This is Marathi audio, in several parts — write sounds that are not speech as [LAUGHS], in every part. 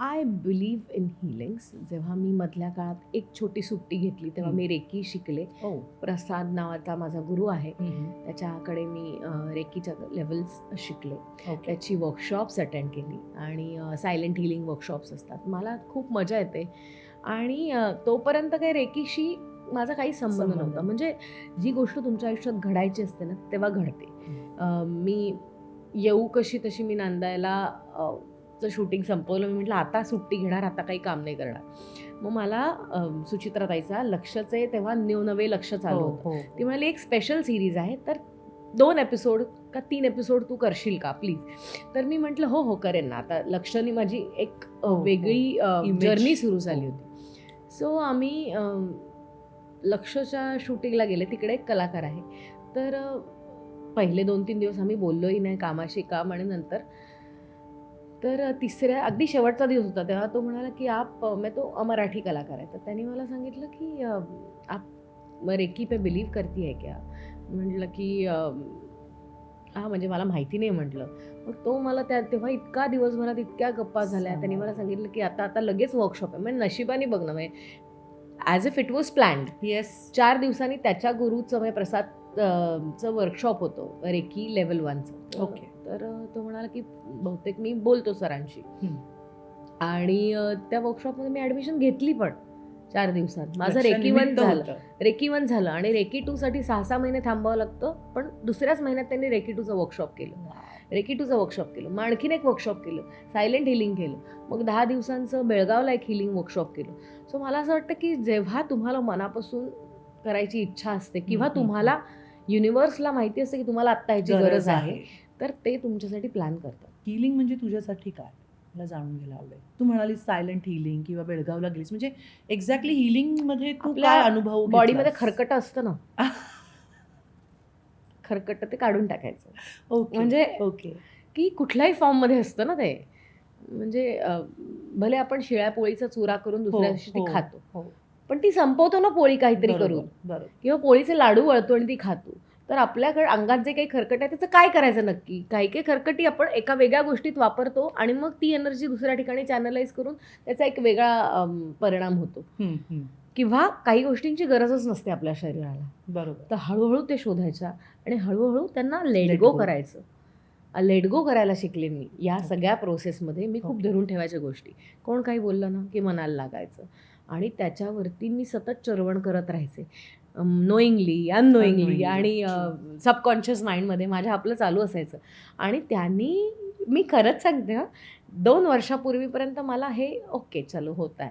आय बिलीव्ह इन हिलिंग्स जेव्हा मी मधल्या काळात एक छोटी सुट्टी घेतली तेव्हा. मी रेकी शिकले. हो. प्रसाद नावाचा माझा गुरु आहे. त्याच्याकडे मी रेकीच्या लेवल्स शिकले. त्याची वर्कशॉप्स अटेंड केली आणि सायलेंट हिलिंग वर्कशॉप्स असतात. मला खूप मजा येते. आणि तोपर्यंत काही रेकीशी माझा काही संबंध नव्हता. म्हणजे जी गोष्ट तुमच्या आयुष्यात घडायची असते ना तेव्हा घडते. मी येऊ कशी तशी मी नांदायला चं शूटिंग संपवलं. मी म्हटलं आता सुट्टी घेणार आता काही काम नाही करणार. मग मला सुचित्राताईचा लक्षचे तेव्हा न्यू नवे लक्ष चालू हो होतं. हो. ती म्हणाली एक स्पेशल सिरीज आहे तर दोन एपिसोड का तीन एपिसोड तू करशील का प्लीज तर मी म्हटलं हो हो करेन ना. आता लक्षणी माझी एक हो. वेगळी. जर्नी सुरू झाली. होती. सो आम्ही लक्षच्या शूटिंगला गेले. तिकडे एक कलाकार आहे. तर पहिले दोन तीन दिवस आम्ही बोललोही नाही कामाशी काम आणि नंतर तर तिसऱ्या अगदी शेवटचा दिवस होता तेव्हा तो म्हणाला की आप मैं तो मराठी कलाकार आहे. तर त्यांनी मला सांगितलं की आप रेकी पे बिलीव करती आहे क्या? म्हटलं की हा म्हणजे मला माहिती नाही म्हटलं. मग तो मला त्या तेव्हा इतका दिवसभरात इतक्या गप्पा झाल्या. त्यांनी मला सांगितलं की आता आता लगेच वर्कशॉप आहे. म्हणजे नशिबाने बघ ना म्हणजे as if it was planned yes चार दिवसांनी त्याच्या गुरुचं म्हणजे प्रसाद चं वर्कशॉप होतं रेकी लेवल वनचं ओके. तर तो म्हणाला की बहुतेक मी बोलतो सरांशी. आणि त्या वर्कशॉपमध्ये मी ॲडमिशन घेतली पण चार दिवसात. माझं रेकी वन झालं. रेकी वन झालं आणि रेकी टूसाठी सहा सहा महिने थांबावं लागतं पण दुसऱ्याच महिन्यात त्यांनी रेकी टूचं वर्कशॉप केलं. रेकी टूचं वर्कशॉप केलं. मग आणखीन एक वर्कशॉप केलं. सायलेंट हिलिंग केलं. मग दहा दिवसांचं बेळगावला एक हिलिंग वर्कशॉप केलं. सो मला असं वाटतं की जेव्हा तुम्हाला मनापासून करायची इच्छा असते किंवा तुम्हाला युनिव्हर्सला माहिती असते की तुम्हाला आत्ता ह्याची गरज आहे. तर ते तुमच्यासाठी प्लॅन करतात. हिलिंग म्हणजे तुझ्यासाठी काय? मला जाणून घ्यायला आवडेल. तू म्हणाली सायलेंट हिलिंग किंवा बेळगावला गेलीस. म्हणजे एक्झॅक्टली हिलिंगमध्ये तू काय अनुभव बॉडीमध्ये? खरकट असतं ना. [LAUGHS] खरकट ते काढून टाकायचं. ओके म्हणजे ओके की कुठल्याही फॉर्ममध्ये असतं ना ते. म्हणजे भले आपण शिळ्या पोळीचा चुरा करून दुसऱ्या हो, दिवशी ती हो, खातो. हो. पण ती संपवतो ना पोळी काहीतरी करून. किंवा पोळीचे लाडू वळतो आणि ती खातो. तर आपल्याकडे अंगात जे काही खरकट आहे त्याचं काय करायचं नक्की? काही काही खरकटी आपण एका वेगळ्या गोष्टीत वापरतो आणि मग ती एनर्जी दुसऱ्या ठिकाणी चॅनलाइज करून त्याचा एक वेगळा परिणाम होतो. किंवा काही गोष्टींची गरजच नसते आपल्या शरीराला. बरोबर. तर हळूहळू ते शोधायच्या आणि हळूहळू त्यांना लेट Let गो go. करायचं. लेट गो करायला शिकले मी. या सगळ्या प्रोसेसमध्ये मी खूप Okay. धरून ठेवायच्या गोष्टी. कोण काही बोललं ना की मनाला लागायचं. आणि त्याच्यावरती मी सतत चरवण करत राहायचे. Knowingly unknowingly Unknowingly. आणि सबकॉन्शियस माइंडमध्ये माझ्या आपलं चालू असायचं. आणि त्यांनी मी खरंच सांगते हं, दोन वर्षापूर्वीपर्यंत मला हे ओके चलो होत आहे.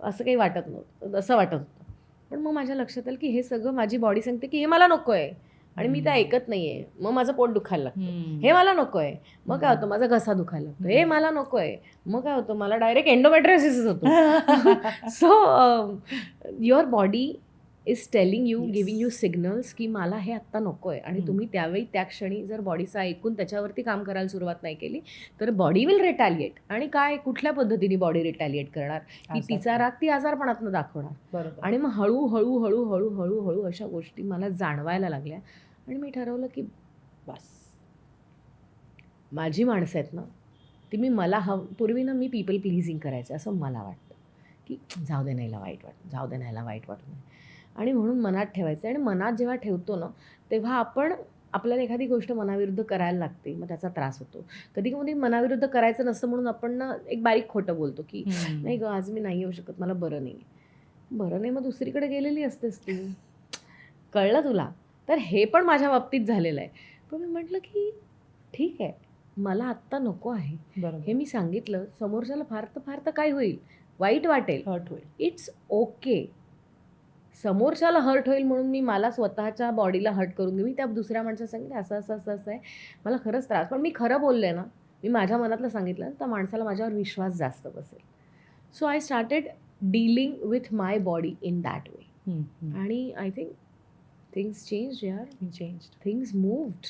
असं काही वाटत नव्हतं असं वाटत होतं. पण मग माझ्या लक्षात आलं की हे सगळं माझी बॉडी सांगते की हे मला नको आहे आणि मी ते. ऐकत नाहीये. मग माझं पोट दुखायला लागतं. हे मला नको आहे मग काय होतं माझा घसा दुखायला लागतो. हे मला नको आहे मग काय होतं मला डायरेक्ट एंडोमेट्रिसिस होतो. So your body is telling you. Giving you signals की मला हे आत्ता नको आहे आणि. तुम्ही त्यावेळी त्या क्षणी जर बॉडीचं ऐकून त्याच्यावरती काम करायला सुरुवात नाही केली तर बॉडी विल रिटॅलिएट आणि काय कुठल्या पद्धतीने बॉडी रिटॅलिएट करणार? की. तिचा राग ती आजारपणातनं दाखवणार. आणि मग हळू हळू हळू हळू हळू हळू अशा गोष्टी मला जाणवायला लागल्या. आणि मी ठरवलं की बस. माझी माणसं आहेत ना ती मी मला हव पूर्वी ना मी पीपल प्लीजिंग करायचे असं मला वाटतं. की जाऊ दे नाहीला वाईट वाटत जाऊ दे नाहीला वाईट वाटत. नाही आणि म्हणून मनात ठेवायचं आणि मनात जेव्हा ठेवतो ना तेव्हा आपण आपल्याला एखादी गोष्ट मनाविरुद्ध करायला लागते मग त्याचा त्रास होतो. कधी कधी मनाविरुद्ध करायचं नसतं म्हणून आपण ना एक बारीक खोटं बोलतो की. नाही ग आज मी नाही येऊ शकत मला बरं नाही बरं नाही मग दुसरीकडे गेलेली असतेस तू. कळलं तुला? तर हे पण माझ्या बाबतीत झालेलं आहे. पण मी म्हटलं की ठीक आहे मला आत्ता नको आहे. हे मी सांगितलं. समोरच्याला फार तर फार तर काय होईल. वाईट वाटेल. हर्ट होईल. इट्स ओके समोरच्याला हर्ट होईल म्हणून मी मला स्वतःच्या बॉडीला हर्ट करून घेऊ मी त्या दुसऱ्या माणसाला सांगितलं असं असं असं असं आहे. मला खरंच त्रास. पण मी खरं बोलले ना मी माझ्या मनातलं सांगितलं त्या माणसाला माझ्यावर विश्वास जास्त बसेल. So I started dealing with my body in that way. आणि आय थिंक थिंग्स चेंज यार Changed. Things moved